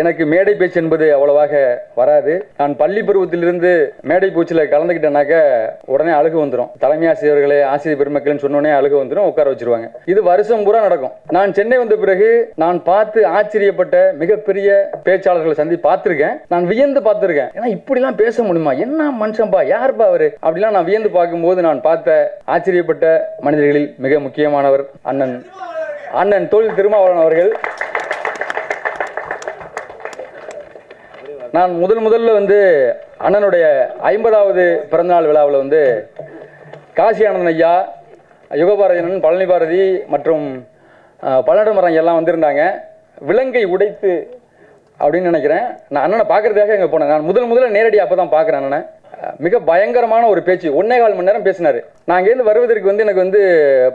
எனக்கு மேடை பேச்சு என்பது அவ்வளவாக வராது. நான் பள்ளி பருவத்திலிருந்து மேடை பூச்சில் கலந்துக்கிட்டேனாக்க உடனே அழுகு வந்துடும் தலைமை ஆசிரியர்களே ஆசிரியர் பெருமக்கள்னு சொன்னோடனே அழுகு வந்துடும் உட்கார வச்சிருவாங்க. இது வருஷம் பூரா நடக்கும். நான் சென்னை வந்த பிறகு நான் பார்த்து ஆச்சரியப்பட்ட மிகப்பெரிய பேச்சாளர்களை சந்தி பார்த்துருக்கேன். நான் வியந்து பார்த்துருக்கேன். ஏன்னா இப்படிலாம் பேச முடியுமா? என்ன மனுஷன்பா யாருப்பா அவரு? அப்படிலாம் நான் வியந்து பார்க்கும்போது நான் பார்த்த ஆச்சரியப்பட்ட மனிதர்களில் மிக முக்கியமானவர் அண்ணன் அண்ணன் தொழில் திருமாவளவன் அவர்கள். நான் முதல் முதல்ல வந்து அண்ணனுடைய ஐம்பதாவது பிறந்தநாள் விழாவில் வந்து காசி ஆனந்தன் ஐயா யுகபாரதியன் பழனி பாரதி மற்றும் அஹ், மரம் எல்லாம் வந்திருந்தாங்க. விலங்கை உடைத்து அப்படின்னு நினைக்கிறேன். நான் அண்ணனை பார்க்கறதுக்காக இங்கே போனேன். நான் முதல் முதல்ல நேரடியாக அப்போ தான் பார்க்குறேன் அண்ணனை. மிக பயங்கரமான ஒரு பேச்சு. ஒன்னே கால் மணி நேரம் பேசினார். நான் அங்கேருந்து வருவதற்கு வந்து எனக்கு வந்து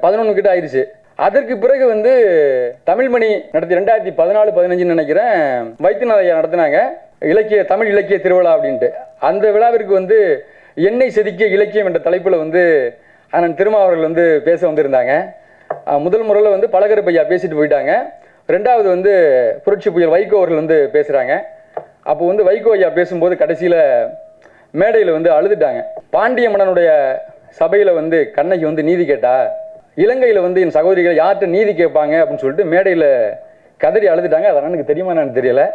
பதினொன்று கிட்ட ஆயிடுச்சு. அதற்கு பிறகு வந்து தமிழ்மணி நடத்தி ரெண்டாயிரத்தி பதினாலு பதினஞ்சுன்னு நினைக்கிறேன் வைத்தியநாத ஐயா நடத்தினாங்க. இலக்கிய தமிழ் இலக்கிய திருவிழா அப்படின்ட்டு. அந்த விழாவிற்கு வந்து எண்ணெய் செதுக்கிய இலக்கியம் என்ற தலைப்பில் வந்து அண்ணன் திருமாவர்கள் வந்து பேச வந்திருந்தாங்க. முதல் முறையில் வந்து பழகர் பையா பேசிட்டு போயிட்டாங்க. ரெண்டாவது வந்து புரட்சி புயல் வைகோ அவர்கள் வந்து பேசுகிறாங்க அப்போ வந்து வைகோ ஐயா பேசும்போது கடைசியில் மேடையில் வந்து அழுதுட்டாங்க. பாண்டிய மன்னனுடைய சபையில் வந்து கண்ணகி வந்து நீதி கேட்டா இலங்கையில் வந்து என் சகோதரிகள் யார்கிட்ட நீதி கேட்பாங்க அப்படின்னு சொல்லிட்டு மேடையில் கதறி அழுதுட்டாங்க. அதெல்லாம் எனக்கு தெரியுமா என்னன்னு தெரியலை.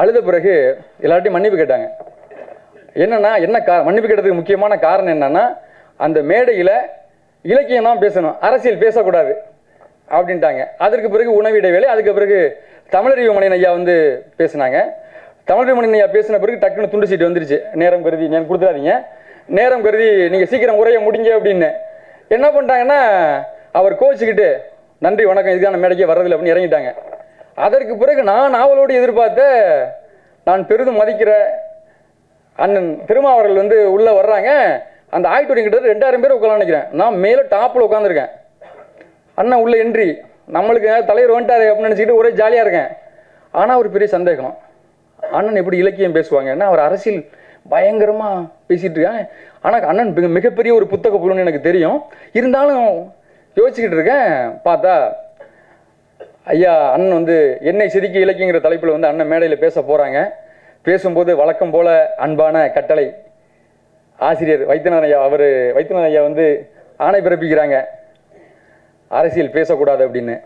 அழுத பிறகு எல்லார்ட்டையும் மன்னிப்பு கேட்டாங்க. என்னென்னா என்ன கா மன்னிப்பு கேட்டதுக்கு முக்கியமான காரணம் என்னென்னா அந்த மேடையில் இலக்கியம் தான் பேசணும் அரசியல் பேசக்கூடாது அப்படின்ட்டாங்க. அதற்கு பிறகு உணவு இடைவேளை அதுக்கு பிறகு தமிழறிவு மணியன் ஐயா வந்து பேசினாங்க. தமிழறிவு மணியன் ஐயா பேசின பிறகு டக்குன்னு துண்டு சீட்டு வந்துருச்சு. நேரம் கருதி எனக்கு கொடுத்துடாதீங்க. நேரம் கருதி நீங்கள் சீக்கிரம் உரைய முடிங்க அப்படின்னு. என்ன பண்ணிட்டாங்கன்னா அவர் கோச்சிக்கிட்டு நன்றி வணக்கம் இதுக்கான மேடைக்கே வர்றதில்லை அப்படின்னு இறங்கிட்டாங்க. அதற்கு பிறகு நான் நாவலோடு எதிர்பார்த்த நான் பெரிதும் மதிக்கிற அண்ணன் திருமாவர்கள் வந்து உள்ளே வர்றாங்க. அந்த ஆடிட்டோரியம் கிட்ட ரெண்டாயிரம் பேர் உட்காந்து நினைக்கிறேன். நான் மேலே டாப்பில் உட்காந்துருக்கேன் அண்ணன் உள்ள என்ட்ரி நம்மளுக்கு தலைவர் வந்துட்டாரு அப்படின்னு நினச்சிக்கிட்டு ஒரே ஜாலியாக இருக்கேன். ஆனால் ஒரு பெரிய சந்தேகம். அண்ணன் எப்படி இலக்கியம் பேசுவாங்க? ஏன்னா அவர் அரசியல் பயங்கரமாக பேசிகிட்டு இருக்கேன் ஆனால் அண்ணன் மிக மிகப்பெரிய ஒரு புத்தக புலன்னு எனக்கு தெரியும். இருந்தாலும் யோசிச்சுக்கிட்டு இருக்கேன். பார்த்தா ஐயா அண்ணன் வந்து என்னை செதுக்கி இலக்கியங்கிற தலைப்பில் வந்து அண்ணன் மேடையில் பேச போகிறாங்க பேசும்போது வழக்கம் போல் அன்பான கட்டளை. ஆசிரியர் வைத்தியநாதன் ஐயா அவர் வைத்தியநாதன் ஐயா வந்து ஆணை பிறப்பிக்கிறாங்க. அரசியல் பேசக்கூடாது அப்படின்னு.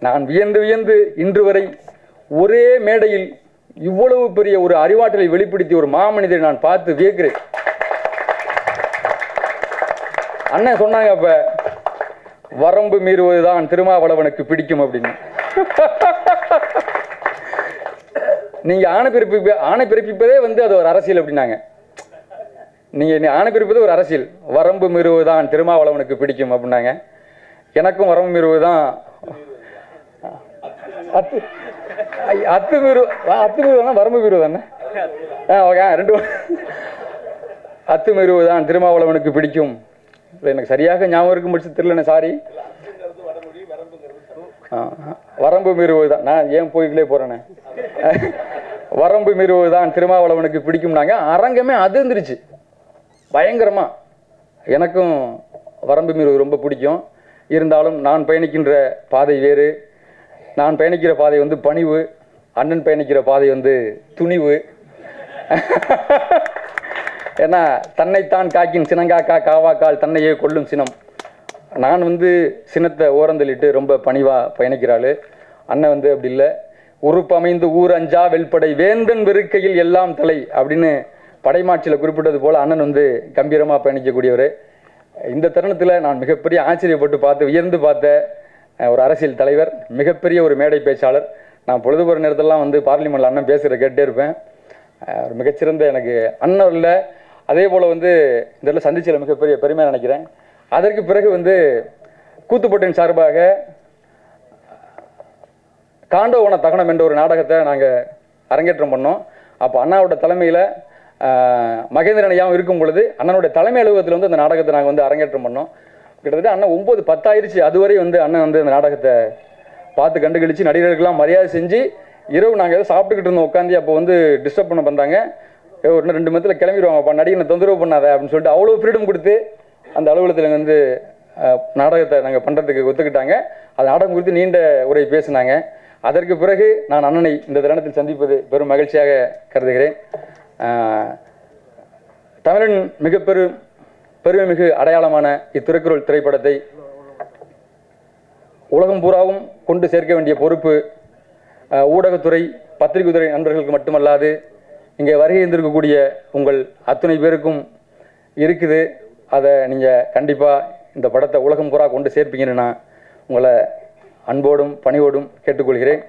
நான் வியந்து வியந்து இன்று வரை ஒரே மேடையில் இவ்வளவு பெரிய ஒரு அறிவாற்றலை வெளிப்படுத்தி ஒரு மாமனிதரை நான் பார்த்து வியக்கிறேன். அண்ணன் சொன்னாங்க அப்போ வரம்பு மீறுவதுதான் திருமாவளவனுக்கு பிடிக்கும் அப்படின்னு. நீங்க ஆணை பிறப்பிப்ப ஆணை பிறப்பிப்பதே வந்து அது ஒரு அரசியல் அப்படின்னாங்க. நீங்க நீ ஆணை பிறப்பது ஒரு அரசியல். வரம்பு மீறுவதுதான் திருமாவளவனுக்கு பிடிக்கும் அப்படின்னாங்க. எனக்கும் வரம்பு மீறுவதுதான் அத்து அத்து மீறு ஆ, அத்து மீறுவதுனா வரம்பு மீறுவதானே ஆ ஓகே ரெண்டு அத்து மீறுவதுதான் திருமாவளவனுக்கு பிடிக்கும். இல்லை எனக்கு சரியாக ஞாபகம் இருக்கும் பட்சம் தெரியலண்ணே சாரி வரம்பு மீறுவது தான் நான் ஏன் போய்களே போறேனே? வரம்பு மீறுவது தான் திருமாவளவனுக்கு பிடிக்கும்னாங்க. அரங்கமே அதிர்ந்துருச்சு. பயங்கரமா. எனக்கும் வரம்பு மீறுவது ரொம்ப பிடிக்கும். இருந்தாலும் நான் பயணிக்கின்ற பாதை வேறு. நான் பயணிக்கிற பாதை வந்து பணிவு. அண்ணன் பயணிக்கிற பாதை வந்து துணிவு. ஏன்னா தன்னைத்தான் காக்கின் சினங்காக்கா காவாக்கால் தன்னையே கொல்லும் சினம். நான் வந்து சினத்தை ஓரந்தள்ளிட்டு ரொம்ப பணிவாக பயணிக்கிறாள். அண்ணன் வந்து அப்படி இல்லை. உறுப்பமைந்து ஊர் அஞ்சா வெல்படை வேந்தன் வெறுக்கையில் எல்லாம் தலை அப்படின்னு படைமாட்சியில் குறிப்பிட்டது போல் அண்ணன் வந்து கம்பீரமாக பயணிக்கக்கூடியவர். இந்த தருணத்தில் நான் மிகப்பெரிய ஆச்சரியப்பட்டு பார்த்து உயர்ந்து பார்த்த ஒரு அரசியல் தலைவர் மிகப்பெரிய ஒரு மேடை பேச்சாளர். நான் பொழுதுபோகிற நேரத்தெல்லாம் வந்து பார்லிமெண்ட்டில் அண்ணன் பேசுகிற கேட்டே இருப்பேன். ஒரு மிகச்சிறந்த எனக்கு அண்ணன் இல்லை. அதே போல் வந்து இந்த இடத்துல மிகப்பெரிய பெருமையாக நினைக்கிறேன். அதற்கு பிறகு வந்து கூத்துப்பட்டின் சார்பாக காண்டோவன தகனம் என்ற ஒரு நாடகத்தை நாங்கள் அரங்கேற்றம் பண்ணோம். அப்போ அண்ணாவோட தலைமையில் மகேந்திரன் ஐயாவும் இருக்கும் பொழுது அண்ணனுடைய தலைமை அலுவலகத்தில் வந்து அந்த நாடகத்தை நாங்கள் வந்து அரங்கேற்றம் பண்ணோம். கிட்டத்தட்ட அண்ணன் ஒம்பது பத்தாயிருச்சு. அதுவரை வந்து அண்ணன் வந்து அந்த நாடகத்தை பார்த்து கண்டுகளிச்சு நடிகர்களுக்கெல்லாம் மரியாதை செஞ்சு இரவு நாங்கள் ஏதோ சாப்பிட்டுக்கிட்டு இருந்தோம். உட்காந்து அப்போ வந்து டிஸ்டர்ப் பண்ண வந்தாங்க. இன்னும் ரெண்டு மணி கிளம்பிடுவாங்கப்பா நடிகனை தொந்தரவு பண்ணாத அப்படின்னு சொல்லிட்டு அவ்வளோ ஃப்ரீடம் கொடுத்து அந்த அலுவலகத்தில் வந்து நாடகத்தை நாங்கள் பண்ணுறதுக்கு ஒத்துக்கிட்டாங்க. அது நாடகம் குறித்து நீண்ட உரை பேசினாங்க. அதற்கு பிறகு நான் அண்ணனை இந்த தருணத்தில் சந்திப்பது பெரும் மகிழ்ச்சியாக கருதுகிறேன். தமிழன் மிக பெரும் பெருமைமிகு அடையாளமான இத்திருக்குறள் திரைப்படத்தை உலகம் பூராவும் கொண்டு சேர்க்க வேண்டிய பொறுப்பு ஊடகத்துறை ஊடகத்துறை பத்திரிகைத்துறை நண்பர்களுக்கு மட்டுமல்லாது இங்கே வருகை இருந்திருக்கக்கூடிய உங்கள் அத்தனை பேருக்கும் இருக்குது. அதை நீங்கள் கண்டிப்பாக இந்த படத்தை உலகம் பூரா கொண்டு சேர்ப்பீங்கன்னு நான் உங்களை அன்போடும் பணிவோடும் கேட்டுக்கொள்கிறேன்.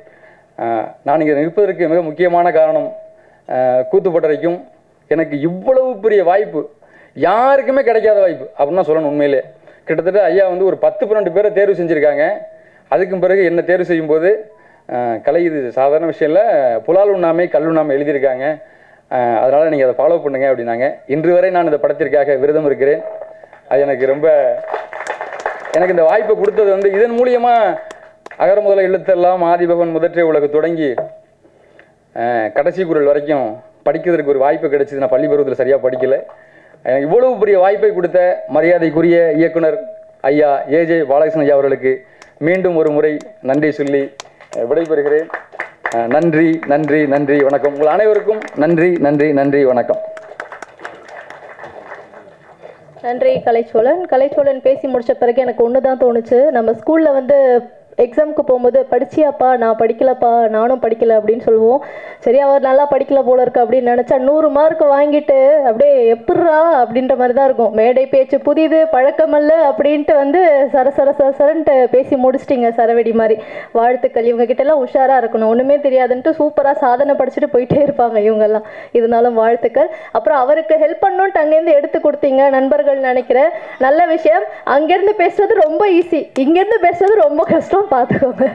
நான் இங்கே நிற்பதற்கு மிக முக்கியமான காரணம் கூத்துப்பட்டறைக்கும் எனக்கு இவ்வளவு பெரிய வாய்ப்பு யாருக்குமே கிடைக்காத வாய்ப்பு அப்படின்னு சொல்லணும் உண்மையிலே. கிட்டத்தட்ட ஐயா வந்து ஒரு பத்து பன்னெண்டு பேரை தேர்வு செஞ்சுருக்காங்க. அதுக்கும் பிறகு என்ன தேர்வு செய்யும்போது கலை இது சாதாரண விஷயம் இல்லை புலால் உண்ணாமை கல் உண்ணாமை எழுதியிருக்காங்க. அதனால் நீங்கள் அதை ஃபாலோ பண்ணுங்க அப்படின்னாங்க. இன்று வரை நான் இந்த படத்திற்காக விரதம் இருக்கிறேன். அது எனக்கு ரொம்ப எனக்கு இந்த வாய்ப்பை கொடுத்தது வந்து இதன் மூலியமாக அகர முதல எழுத்தெல்லாம் ஆதிபகவன் முதற்றே உலக தொடங்கி கடைசி குரல் வரைக்கும் படிக்கிறதுக்கு ஒரு வாய்ப்பு கிடைச்சது. நான் பள்ளி பருவத்தில் சரியாக படிக்கல. எனக்கு இவ்வளவு பெரிய வாய்ப்பை கொடுத்த மரியாதைக்குரிய இயக்குனர் ஐயா ஏஜே பாலகிருஷ்ணன் ஐயா அவர்களுக்கு மீண்டும் ஒரு முறை நன்றி சொல்லி விடைபெறுகிறேன். நன்றி நன்றி நன்றி வணக்கம். உங்கள் அனைவருக்கும் நன்றி நன்றி நன்றி வணக்கம். நன்றி கலைச்சோழன். கலைச்சோழன் பேசி முடிச்ச பிறகு எனக்கு ஒன்று தான் தோணுச்சு. நம்ம ஸ்கூலில் வந்து எக்ஸாமுக்கு போகும்போது படிச்சியாப்பா நான் படிக்கலப்பா நானும் படிக்கல அப்படின்னு சொல்லுவோம். சரி அவர் நல்லா படிக்கல போல இருக்கு அப்படின்னு நினச்சா நூறு மார்க் வாங்கிட்டு அப்படியே எப்பட்றா? அப்படின்ற மாதிரி தான் இருக்கும். மேடை பேச்சு புதிது பழக்கமல்ல அப்படின்ட்டு வந்து சர சர சர சரன்ட்டு பேசி முடிச்சிட்டிங்க சரவெடி மாதிரி. வாழ்த்துக்கள். இவங்க எல்லாம் உஷாராக இருக்கணும். ஒன்றுமே தெரியாதுன்ட்டு சூப்பராக சாதனை படிச்சுட்டு போயிட்டே இருப்பாங்க இவங்கெல்லாம். இருந்தாலும் வாழ்த்துக்கள். அப்புறம் அவருக்கு ஹெல்ப் பண்ணணுன்ட்டு அங்கேருந்து எடுத்து கொடுத்தீங்க நண்பர்கள் நினைக்கிறேன் நல்ல விஷயம். அங்கேருந்து பேசுறது ரொம்ப ஈஸி இங்கேருந்து பேசுறது ரொம்ப கஷ்டம். பார்த்துக்கோங்க.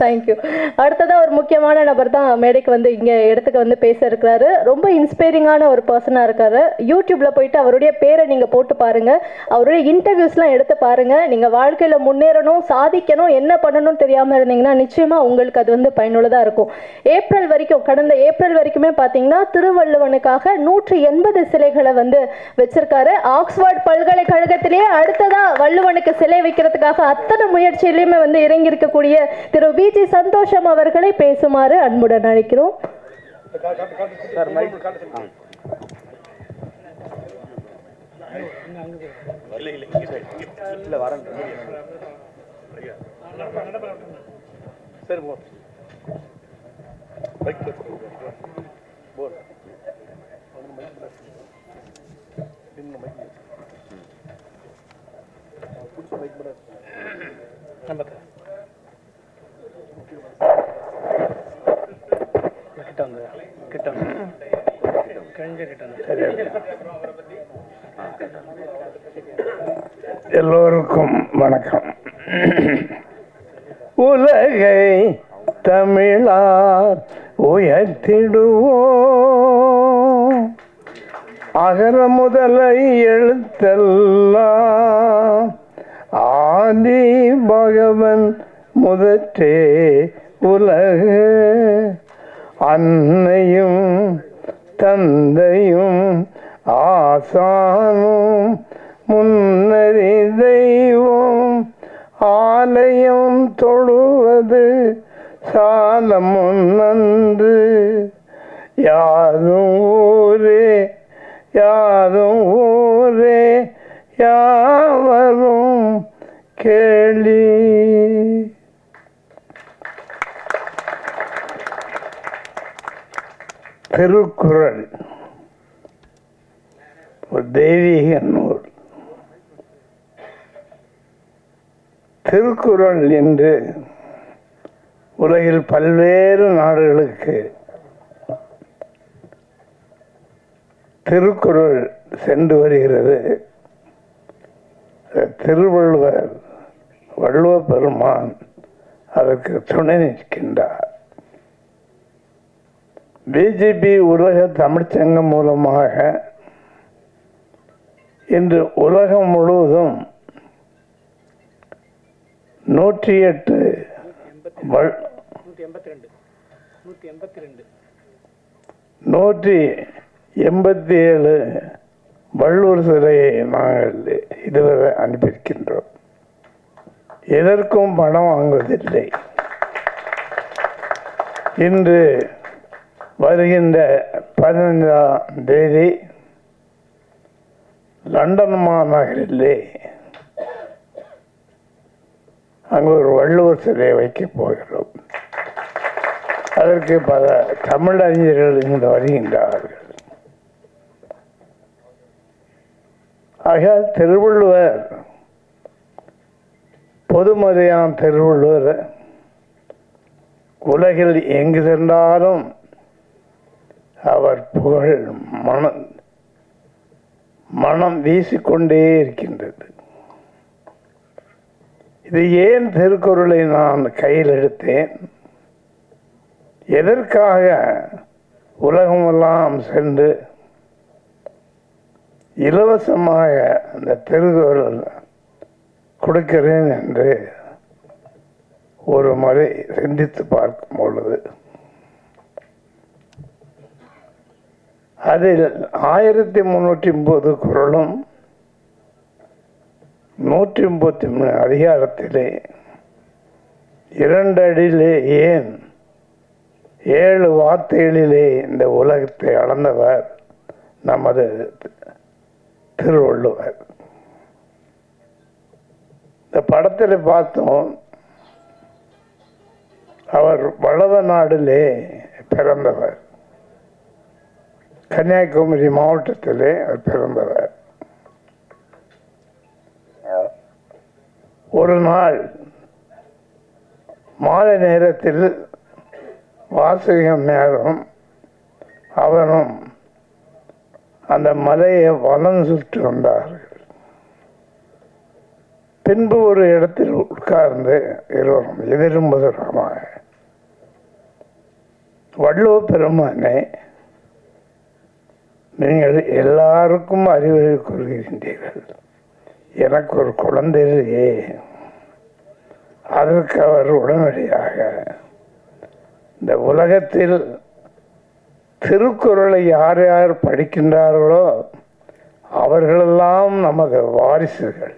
தேங்க்யூ அடுத்ததாக ஒரு முக்கியமான நபர் தான் மேடைக்கு வந்து இங்கே இடத்துக்கு வந்து பேச இருக்கிறாரு. ரொம்ப இன்ஸ்பைரிங்கான ஒரு பர்சனாக இருக்காரு. யூடியூப்ல போயிட்டு அவருடைய பேரை நீங்கள் போட்டு பாருங்க. அவருடைய இன்டர்வியூஸ்லாம் எடுத்து பாருங்க. நீங்கள் வாழ்க்கையில் முன்னேறணும் சாதிக்கணும் என்ன பண்ணணும்னு தெரியாமல் இருந்தீங்கன்னா நிச்சயமாக உங்களுக்கு அது வந்து பயனுள்ளதாக இருக்கும். ஏப்ரல் வரைக்கும் கடந்த ஏப்ரல் வரைக்குமே பார்த்தீங்கன்னா திருவள்ளுவனுக்காக நூற்றி எண்பது சிலைகளை வந்து வச்சிருக்காரு. ஆக்ஸ்போர்ட் பல்கலைக்கழகத்திலேயே அடுத்ததா வள்ளுவனுக்கு சிலை வைக்கிறதுக்காக அத்தனை முயற்சியிலையுமே வந்து இறங்கி இருக்கக்கூடிய திரு விஜி சந்தோஷம் அவர்களை பேசுமாறு அன்புடன் அழைக்கிறோம். கிட்ட எழுத்தெல்லாம் ஆதி பகவன் முதற்றே உலக. அன்னையும் தந்தையும் ஆசானும் முன்னறி தெய்வம். ஆலயம் தொழுவது சாலமும் நன்று. யாதும் ஊரே யாரும் ஊரே யாவரும் கேளி. திருக்குறள். ஒரு தெய்வீக நூல். திருக்குறள் என்று உலகில் பல்வேறு நாடுகளுக்கு திருக்குறள் சென்று வருகிறது. திருவள்ளுவர் வள்ளுவ பெருமான் அதற்கு துணை நிற்கின்றார். பிஜேபி உலக தமிழ்ச்சங்கம் மூலமாக இன்று உலகம் முழுவதும் நூற்றி எட்டு நூற்றி எண்பத்தி ஏழு வள்ளூர் சிலையை நாங்கள் இதுவரை அனுப்பியிருக்கின்றோம் எதற்கும் பணம் வாங்குவதில்லை. இன்று வருகின்ற பதினைந்தாம் தேதி லண்டன் மாநகரிலே அங்கு ஒரு வள்ளுவர் சிலையை வைக்கப் போகிறோம். அதற்கு பல தமிழ் அறிஞர்கள் இங்கு வருகின்றார்கள். ஆக திருவள்ளுவர் பொதுமறையான் திருவள்ளுவர் உலகில் எங்கு சென்றாலும் அவர் புகழ் மனம் மனம் வீசிக்கொண்டே இருக்கின்றது. இது ஏன் திருக்குறளை நான் கையில் எடுத்தேன்? எதற்காக உலகமெல்லாம் சென்று இலவசமாக அந்த திருக்குறள் கொடுக்கிறேன் என்று ஒரு முறை சிந்தித்து பார்க்கும் பொழுது அதில் ஆயிரத்தி முன்னூற்றி முப்பது குரலும் நூற்றி முப்பத்தி மூணு அதிகாரத்திலே இரண்டடியிலே ஏன் ஏழு வார்த்தைகளிலே இந்த உலகத்தை அளந்தவர் நமது திருவள்ளுவர் இந்த படத்தில் பார்த்தோம் அவர் வளவ நாடிலே பிறந்தவர். கன்னியாகுமரி மாவட்டத்திலே அவர் பிறந்தவர். ஒரு நாள் மாலை நேரத்தில் வாசகம் நேரம் அவரும் அந்த மலையை வலம் சுற்றி வந்தார்கள் பின்பு ஒரு இடத்தில் உட்கார்ந்து இருவரும் எதிரும் புதிரமாக வள்ளுவ பெருமானே நீங்கள் எல்லாருக்கும் அறிவுரை கூறுகின்றீர்கள். எனக்கு ஒரு குழந்தை இல்லையே. அதற்கு அவர் உடனடியாக இந்த உலகத்தில் திருக்குறளை யார் யார் படிக்கின்றார்களோ அவர்களெல்லாம் நமது வாரிசுகள்.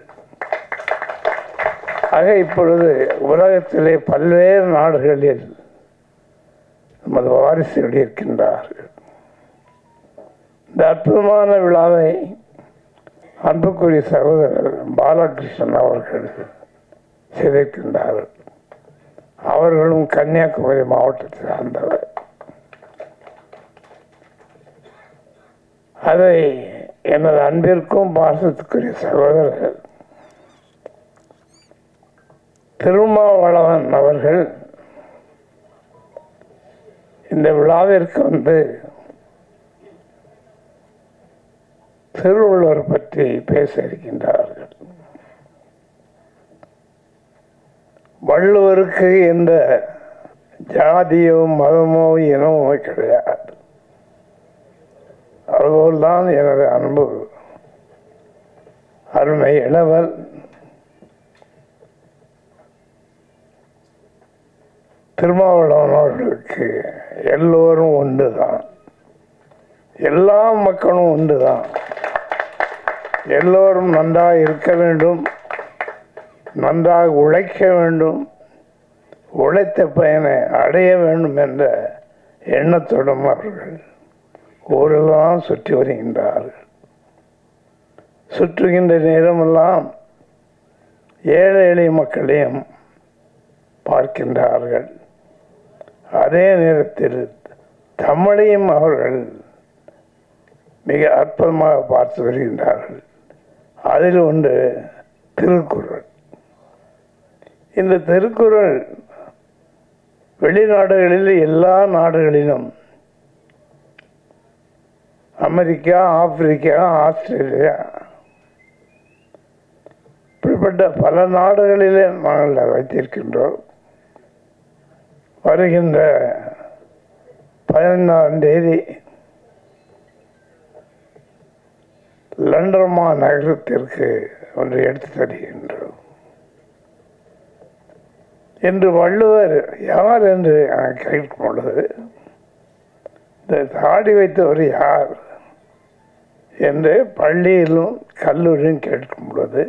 ஆக இப்பொழுது உலகத்திலே பல்வேறு நாடுகளில் நமது வாரிசுகள் இருக்கின்றார்கள். இந்த அற்புதமான விழாவை அன்புக்குரிய சகோதரர் பாலகிருஷ்ணன் அவர்கள் செய்திருக்கின்றார்கள். அவர்களும் கன்னியாகுமரி மாவட்டத்தை சார்ந்தவர். அதை எனது அன்பிற்கும் பாசத்துக்குரிய சகோதரர்கள் திருமாவளவன் அவர்கள் இந்த விழாவிற்கு வந்து திருவள்ளுவர் பற்றி பேச இருக்கின்றார்கள். வள்ளுவருக்கு எந்த ஜாதியோ மதமோ இனமோ கிடையாது. அதுபோல்தான் எனது அன்பு. அருமை இளவல். திருமாவளவன் எல்லோரும் ஒன்று தான் எல்லா மக்களும் ஒன்றுதான். எல்லோரும் நன்றாக இருக்க வேண்டும். நன்றாக உழைக்க வேண்டும். உழைத்த பயனை அடைய வேண்டும் என்ற எண்ணத்துடன் அவர்கள் ஊரெல்லாம் சுற்றி வருகின்றார்கள் சுற்றுகின்ற நேரமெல்லாம் ஏழை எளிய மக்களையும் பார்க்கின்றார்கள். அதே நேரத்தில் தமிழையும் அவர்கள் மிக அற்புதமாக பார்த்து வருகின்றார்கள். அதில் ஒன்று திருக்குறள். இந்த திருக்குறள் வெளிநாடுகளில் எல்லா நாடுகளிலும் அமெரிக்கா ஆப்பிரிக்கா ஆஸ்திரேலியா. இப்படிப்பட்ட பல நாடுகளிலே நாங்கள் வைத்திருக்கின்றோம். வருகின்ற பதினைந்தாம் தேதி லண்டன்மா நகரத்திற்கு ஒன்று எடுத்து தருகின்றோம். என்று வள்ளுவர் யார் என்று நான் கேட்கும் பொழுது தாடி வைத்தவர் யார் என்று பள்ளியிலும் கல்லூரியும் கேட்கும் பொழுது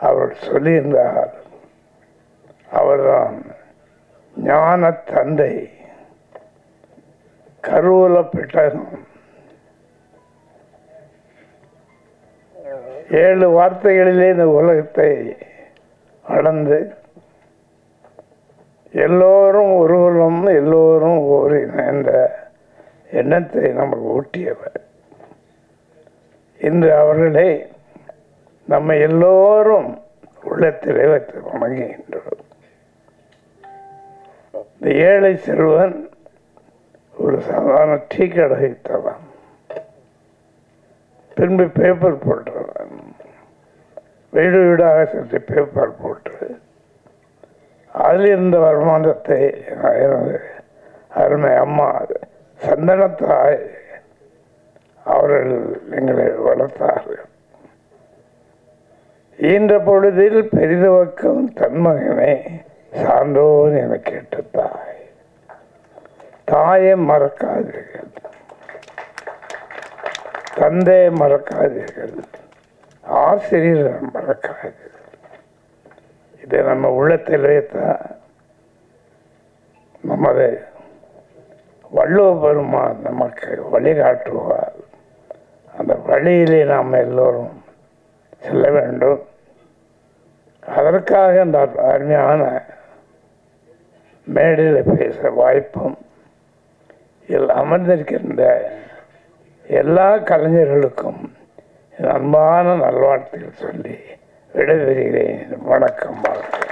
அவர் சொல்லியிருந்தார் அவர்தான் ஞான தந்தை கருவூல பெட்டகம். ஏழு வார்த்தைகளிலே இந்த உலகத்தை அளந்து எல்லோரும் ஒருவரும் எல்லோரும் ஒரு என்ற எண்ணத்தை நமக்கு ஊட்டியவர்? இன்று அவர்களை நம்ம எல்லோரும் உள்ளத்திலே வைத்து வணங்குகின்றோம். இந்த ஏழை செல்வன் ஒரு சாதாரண டீ கடை தவன் பின்பு பேப்பர் போட்டவன் வீடு வீடாக சென்று பேப்பர் போட்டு அதில் இருந்த வருமானத்தை எனது அருமை அம்மா சந்தனத்தாய் அவர்கள் எங்களை வளர்த்தார்கள். ஈன்ற பொழுதில் பெரிதவக்கம் தன்மகனை சான்றோன் என கேட்ட தாய் தாயை மறக்காதீர்கள். தந்தையை மறக்காதீர்கள். ஆசிரியரை மறக்காதீர்கள். இதை நம்ம உள்ளத்தில் வைத்தா நமது வள்ளுவ பெருமான் நமக்கு வழிகாட்டுவார். அந்த வழியிலே நாம் எல்லோரும் செல்ல வேண்டும். அதற்காக இந்த அருமையான மேடையில் பேச வாய்ப்பும் இதில் அமர்ந்திருக்கின்ற எல்லா கலைஞர்களுக்கும் அன்பான நல்வாழ்த்துக்கள் சொல்லி விடைபெறுகிறேன். வணக்கம் வாழ்க்கை